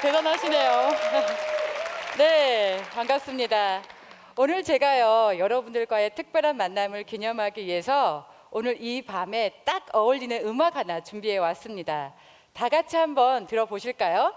대단하시네요. 네, 반갑습니다. 오늘 제가요, 여러분들과의 특별한 만남을 기념하기 위해서 오늘 이 밤에 딱 어울리는 음악 하나 준비해 왔습니다. 다 같이 한번 들어보실까요?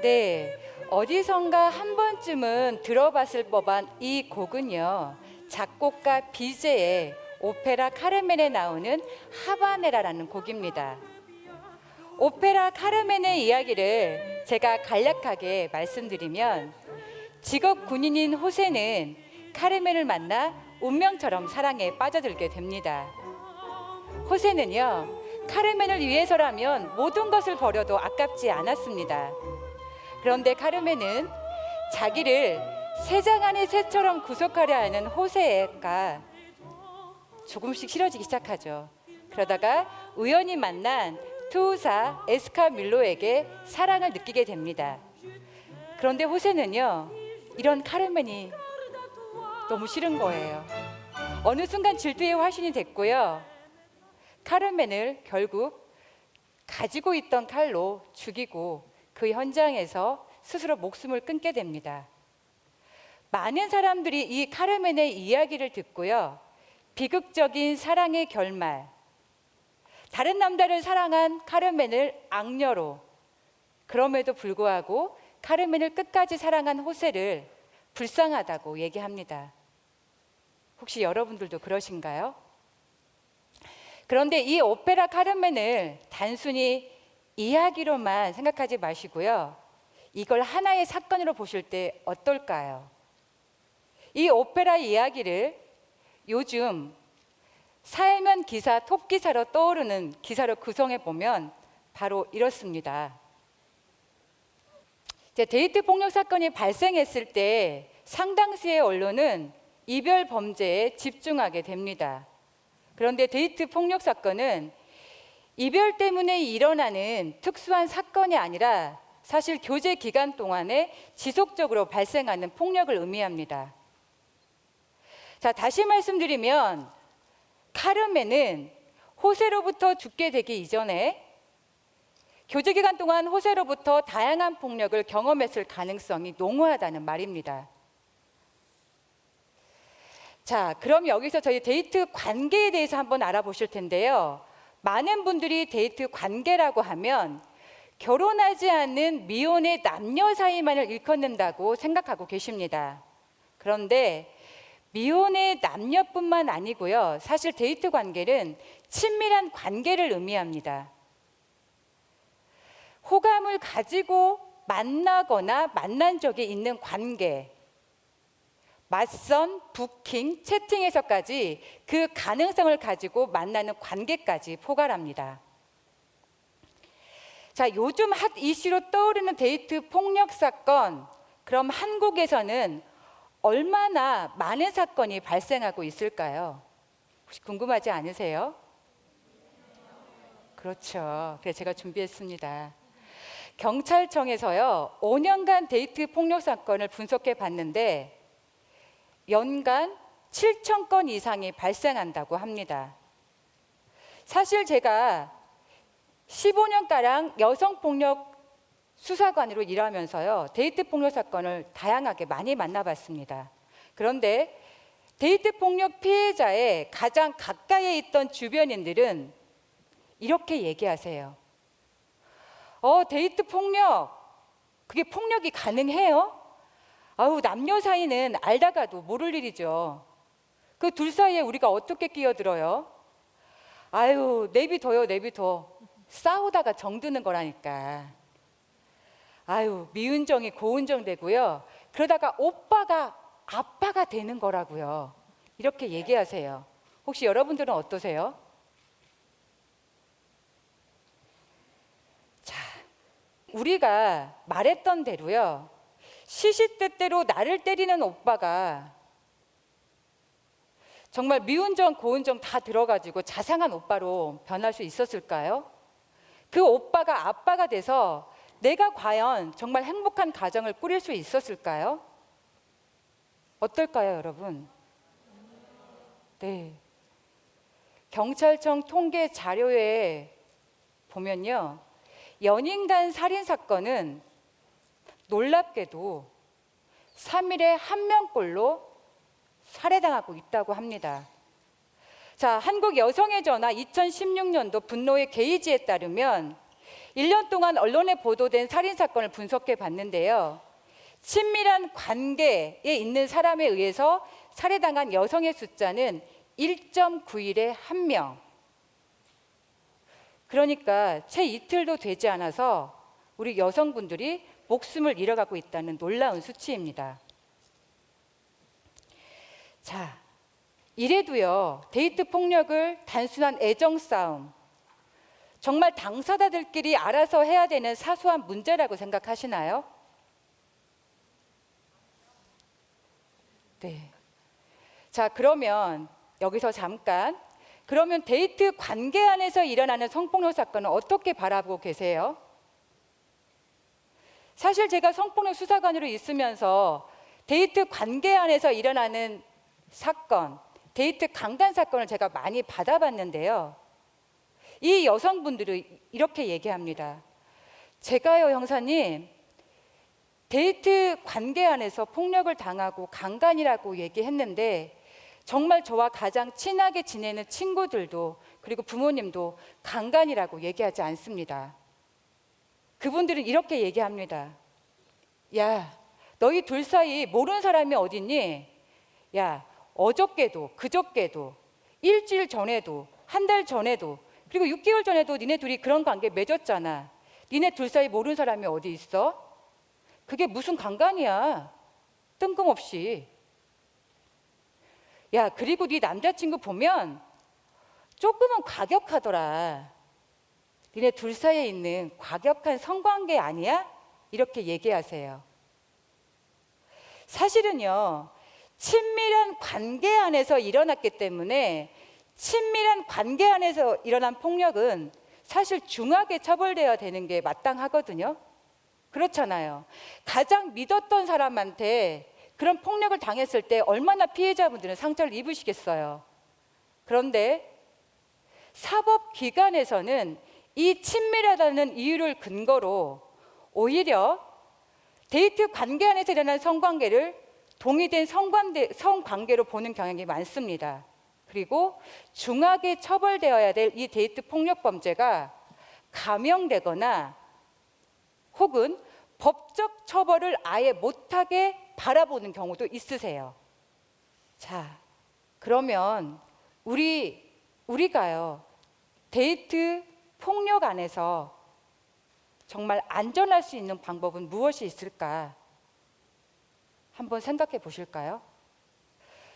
네, 어디선가 한 번쯤은 들어봤을 법한 이 곡은요. 작곡가 비제의 오페라 카르멘에 나오는 하바네라라는 곡입니다. 오페라 카르멘의 이야기를 제가 간략하게 말씀드리면 직업 군인인 호세는 카르멘을 만나 운명처럼 사랑에 빠져들게 됩니다. 호세는요, 카르멘을 위해서라면 모든 것을 버려도 아깝지 않았습니다. 그런데 카르멘은 자기를 새장 안의 새처럼 구속하려 하는 호세가 조금씩 싫어지기 시작하죠. 그러다가 우연히 만난 투우사 에스카 밀로에게 사랑을 느끼게 됩니다. 그런데 호세는요, 이런 카르멘이 너무 싫은 거예요. 어느 순간 질투의 화신이 됐고요. 카르멘을 결국 가지고 있던 칼로 죽이고 그 현장에서 스스로 목숨을 끊게 됩니다. 많은 사람들이 이 카르멘의 이야기를 듣고요. 비극적인 사랑의 결말, 다른 남자를 사랑한 카르멘을 악녀로, 그럼에도 불구하고 카르멘을 끝까지 사랑한 호세를 불쌍하다고 얘기합니다. 혹시 여러분들도 그러신가요? 그런데 이 오페라 카르멘을 단순히 이야기로만 생각하지 마시고요. 이걸 하나의 사건으로 보실 때 어떨까요? 이 오페라 이야기를 요즘 살면 기사, 톱 기사로 떠오르는 기사로 구성해 보면 바로 이렇습니다. 데이트 폭력 사건이 발생했을 때 상당수의 언론은 이별 범죄에 집중하게 됩니다. 그런데 데이트 폭력 사건은 이별 때문에 일어나는 특수한 사건이 아니라 사실 교제 기간 동안에 지속적으로 발생하는 폭력을 의미합니다. 자, 다시 말씀드리면 카르멘은 호세로부터 죽게 되기 이전에 교제 기간 동안 호세로부터 다양한 폭력을 경험했을 가능성이 농후하다는 말입니다. 자, 그럼 여기서 저희 데이트 관계에 대해서 한번 알아보실 텐데요. 많은 분들이 데이트 관계라고 하면 결혼하지 않는 미혼의 남녀 사이만을 일컫는다고 생각하고 계십니다. 그런데 미혼의 남녀뿐만 아니고요. 사실 데이트 관계는 친밀한 관계를 의미합니다. 호감을 가지고 만나거나 만난 적이 있는 관계. 맞선, 부킹, 채팅에서까지 그 가능성을 가지고 만나는 관계까지 포괄합니다. 자, 요즘 핫 이슈로 떠오르는 데이트 폭력 사건. 그럼 한국에서는 얼마나 많은 사건이 발생하고 있을까요? 혹시 궁금하지 않으세요? 그렇죠. 그래서 제가 준비했습니다. 경찰청에서요, 5년간 데이트 폭력 사건을 분석해 봤는데, 연간 7천 건 이상이 발생한다고 합니다. 사실 제가 15년가량 여성폭력 수사관으로 일하면서요, 데이트 폭력 사건을 다양하게 많이 만나봤습니다. 그런데 데이트 폭력 피해자의 가장 가까이에 있던 주변인들은 이렇게 얘기하세요. 어, 데이트 폭력, 그게 폭력이 가능해요? 아우, 남녀 사이는 알다가도 모를 일이죠. 그 둘 사이에 우리가 어떻게 끼어들어요? 아유, 내비둬요, 내비둬. 싸우다가 정드는 거라니까. 아유, 미운정이 고운정 되고요. 그러다가 오빠가 아빠가 되는 거라고요. 이렇게 얘기하세요. 혹시 여러분들은 어떠세요? 자, 우리가 말했던 대로요. 시시때때로 나를 때리는 오빠가 정말 미운 정, 고운 정 다 들어가지고 자상한 오빠로 변할 수 있었을까요? 그 오빠가 아빠가 돼서 내가 과연 정말 행복한 가정을 꾸릴 수 있었을까요? 어떨까요, 여러분? 네. 경찰청 통계 자료에 보면요. 연인 간 살인 사건은 놀랍게도 3일에 한 명꼴로 살해당하고 있다고 합니다. 자, 한국 여성의 전화 2016년도 분노의 게이지에 따르면 1년 동안 언론에 보도된 살인 사건을 분석해 봤는데요. 친밀한 관계에 있는 사람에 의해서 살해당한 여성의 숫자는 1.91에 한 명. 그러니까 채 이틀도 되지 않아서 우리 여성분들이 목숨을 잃어가고 있다는 놀라운 수치입니다. 자, 이래도요, 데이트 폭력을 단순한 애정 싸움, 정말 당사자들끼리 알아서 해야 되는 사소한 문제라고 생각하시나요? 네. 자, 그러면 여기서 잠깐 그러면 데이트 관계 안에서 일어나는 성폭력 사건은 어떻게 바라보고 계세요? 사실 제가 성폭력 수사관으로 있으면서 데이트 관계 안에서 일어나는 사건, 데이트 강간 사건을 제가 많이 받아봤는데요. 이 여성분들이 이렇게 얘기합니다. 제가요, 형사님, 데이트 관계 안에서 폭력을 당하고 강간이라고 얘기했는데 정말 저와 가장 친하게 지내는 친구들도 그리고 부모님도 강간이라고 얘기하지 않습니다. 그분들은 이렇게 얘기합니다. 야, 너희 둘 사이 모르는 사람이 어딨니? 야, 어저께도 그저께도 일주일 전에도 한 달 전에도 그리고 6개월 전에도 니네 둘이 그런 관계 맺었잖아. 니네 둘 사이 모르는 사람이 어디 있어? 그게 무슨 강간이야? 뜬금없이. 야, 그리고 네 남자친구 보면 조금은 과격하더라. 니네 둘 사이에 있는 과격한 성관계 아니야? 이렇게 얘기하세요. 사실은요, 친밀한 관계 안에서 일어났기 때문에 친밀한 관계 안에서 일어난 폭력은 사실 중하게 처벌되어야 되는 게 마땅하거든요. 그렇잖아요. 가장 믿었던 사람한테 그런 폭력을 당했을 때 얼마나 피해자분들은 상처를 입으시겠어요. 그런데 사법기관에서는 이 친밀하다는 이유를 근거로 오히려 데이트 관계 안에서 일어난 성관계를 동의된 성관계, 성관계로 보는 경향이 많습니다. 그리고 중하게 처벌되어야 될 이 데이트 폭력 범죄가 감형되거나 혹은 법적 처벌을 아예 못하게 바라보는 경우도 있으세요. 자, 그러면 우리 우리가요 데이트 폭력 안에서 정말 안전할 수 있는 방법은 무엇이 있을까? 한번 생각해 보실까요?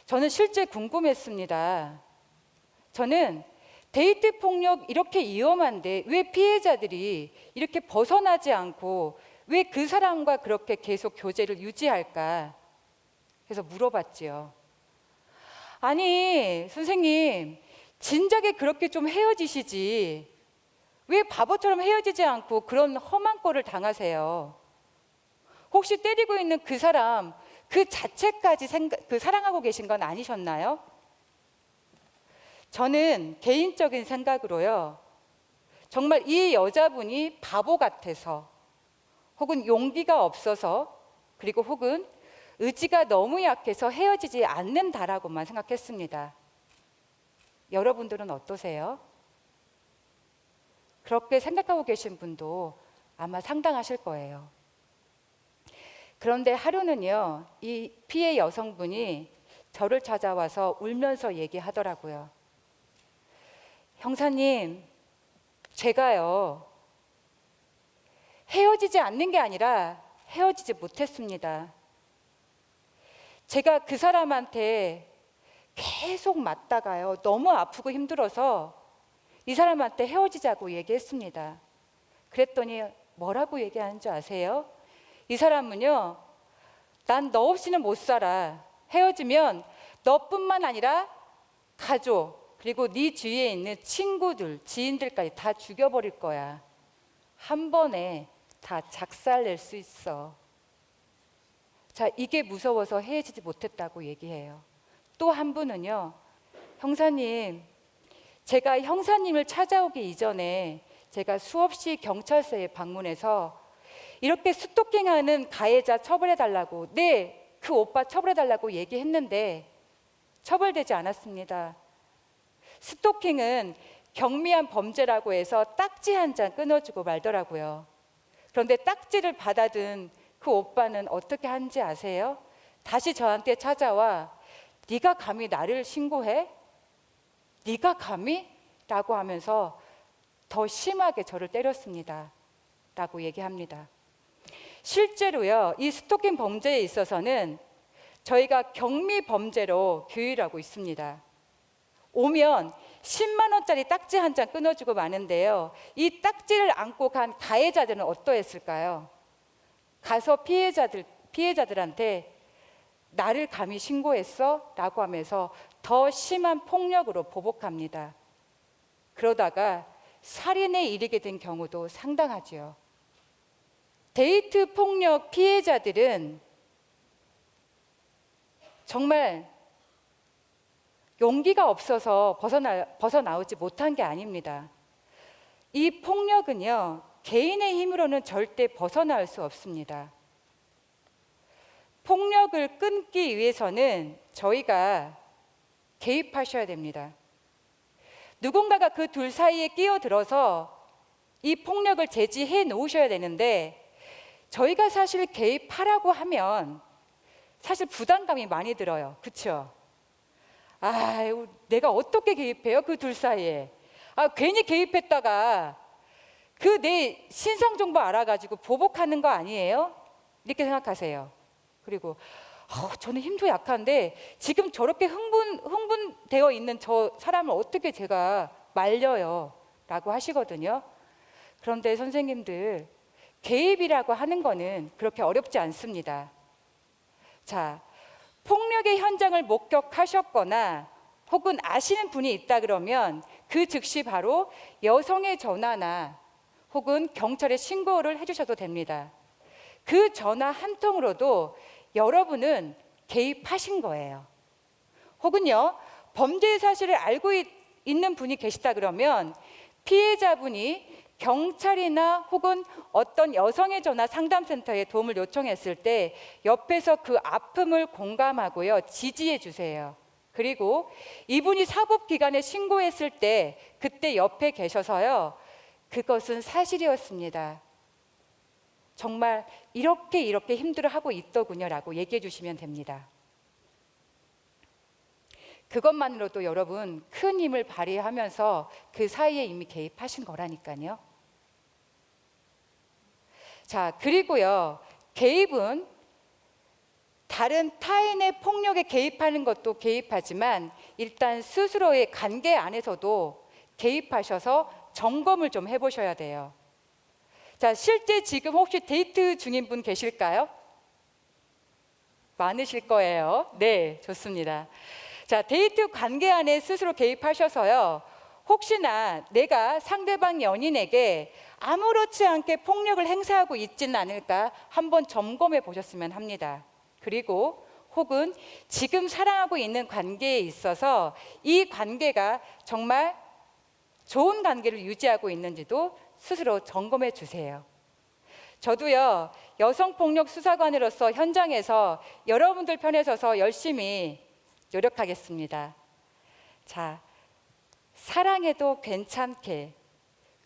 저는 실제 궁금했습니다. 저는 데이트 폭력 이렇게 위험한데 왜 피해자들이 이렇게 벗어나지 않고 왜 그 사람과 그렇게 계속 교제를 유지할까? 그래서 물어봤지요. 아니, 선생님, 진작에 그렇게 좀 헤어지시지. 왜 바보처럼 헤어지지 않고 그런 험한 꼴을 당하세요? 혹시 때리고 있는 그 사람 그 자체까지 생각, 그 사랑하고 계신 건 아니셨나요? 저는 개인적인 생각으로요. 정말 이 여자분이 바보 같아서 혹은 용기가 없어서 그리고 혹은 의지가 너무 약해서 헤어지지 않는다라고만 생각했습니다. 여러분들은 어떠세요? 그렇게 생각하고 계신 분도 아마 상당하실 거예요. 그런데 하루는요, 이 피해 여성분이 저를 찾아와서 울면서 얘기하더라고요. 형사님, 제가요, 헤어지지 않는 게 아니라 헤어지지 못했습니다. 제가 그 사람한테 계속 맞다가요, 너무 아프고 힘들어서 이 사람한테 헤어지자고 얘기했습니다. 그랬더니 뭐라고 얘기하는 줄 아세요? 이 사람은요, 난 너 없이는 못 살아. 헤어지면 너뿐만 아니라 가족, 그리고 네 주위에 있는 친구들, 지인들까지 다 죽여버릴 거야. 한 번에 다 작살낼 수 있어. 자, 이게 무서워서 헤어지지 못했다고 얘기해요. 또 한 분은요, 형사님, 제가 형사님을 찾아오기 이전에 제가 수없이 경찰서에 방문해서 이렇게 스토킹하는 가해자 처벌해 달라고, 네, 그 오빠 처벌해 달라고 얘기했는데 처벌되지 않았습니다. 스토킹은 경미한 범죄라고 해서 딱지 한 장 끊어주고 말더라고요. 그런데 딱지를 받아든 그 오빠는 어떻게 한지 아세요? 다시 저한테 찾아와 네가 감히 나를 신고해? 네가 감히? 라고 하면서 더 심하게 저를 때렸습니다. 라고 얘기합니다. 실제로요, 이 스토킹 범죄에 있어서는 저희가 경미 범죄로 규율하고 있습니다. 오면 10만 원짜리 딱지 한 장 끊어주고 마는데요. 이 딱지를 안고 간 가해자들은 어떠했을까요? 가서 피해자들 피해자들한테 나를 감히 신고했어? 라고 하면서 더 심한 폭력으로 보복합니다. 그러다가 살인에 이르게 된 경우도 상당하지요. 데이트 폭력 피해자들은 정말 용기가 없어서 벗어나, 벗어나오지 못한 게 아닙니다. 이 폭력은요, 개인의 힘으로는 절대 벗어나올 수 없습니다. 폭력을 끊기 위해서는 저희가 개입하셔야 됩니다. 누군가가 그 둘 사이에 끼어들어서 이 폭력을 제지해 놓으셔야 되는데 저희가 사실 개입하라고 하면 사실 부담감이 많이 들어요. 그렇죠? 아, 내가 어떻게 개입해요? 그 둘 사이에. 아, 괜히 개입했다가 그 내 신상 정보 알아가지고 보복하는 거 아니에요? 이렇게 생각하세요. 그리고 어, 저는 힘도 약한데 지금 저렇게 흥분 흥분되어 있는 저 사람을 어떻게 제가 말려요? 라고 하시거든요. 그런데 선생님들 개입이라고 하는 거는 그렇게 어렵지 않습니다. 자, 폭력의 현장을 목격하셨거나 혹은 아시는 분이 있다 그러면 그 즉시 바로 여성의 전화나 혹은 경찰에 신고를 해주셔도 됩니다. 그 전화 한 통으로도 여러분은 개입하신 거예요. 혹은요, 범죄 사실을 알고 있, 있는 분이 계시다 그러면 피해자분이 경찰이나 혹은 어떤 여성의 전화 상담센터에 도움을 요청했을 때 옆에서 그 아픔을 공감하고요. 지지해 주세요. 그리고 이분이 사법기관에 신고했을 때 그때 옆에 계셔서요. 그것은 사실이었습니다. 정말 이렇게 이렇게 힘들어하고 있더군요라고 얘기해 주시면 됩니다. 그것만으로도 여러분 큰 힘을 발휘하면서 그 사이에 이미 개입하신 거라니까요. 자, 그리고요. 개입은 다른 타인의 폭력에 개입하는 것도 개입하지만 일단 스스로의 관계 안에서도 개입하셔서 점검을 좀 해보셔야 돼요. 자, 실제 지금 혹시 데이트 중인 분 계실까요? 많으실 거예요. 네, 좋습니다. 자, 데이트 관계 안에 스스로 개입하셔서요. 혹시나 내가 상대방 연인에게 아무렇지 않게 폭력을 행사하고 있지는 않을까 한번 점검해 보셨으면 합니다. 그리고 혹은 지금 사랑하고 있는 관계에 있어서 이 관계가 정말 좋은 관계를 유지하고 있는지도 스스로 점검해 주세요. 저도요, 여성폭력 수사관으로서 현장에서 여러분들 편에 서서 열심히 노력하겠습니다. 자, 사랑해도 괜찮게,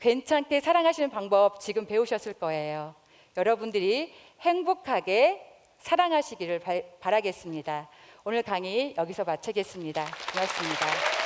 괜찮게 사랑하시는 방법 지금 배우셨을 거예요. 여러분들이 행복하게 사랑하시기를 바라겠습니다. 오늘 강의 여기서 마치겠습니다. 고맙습니다.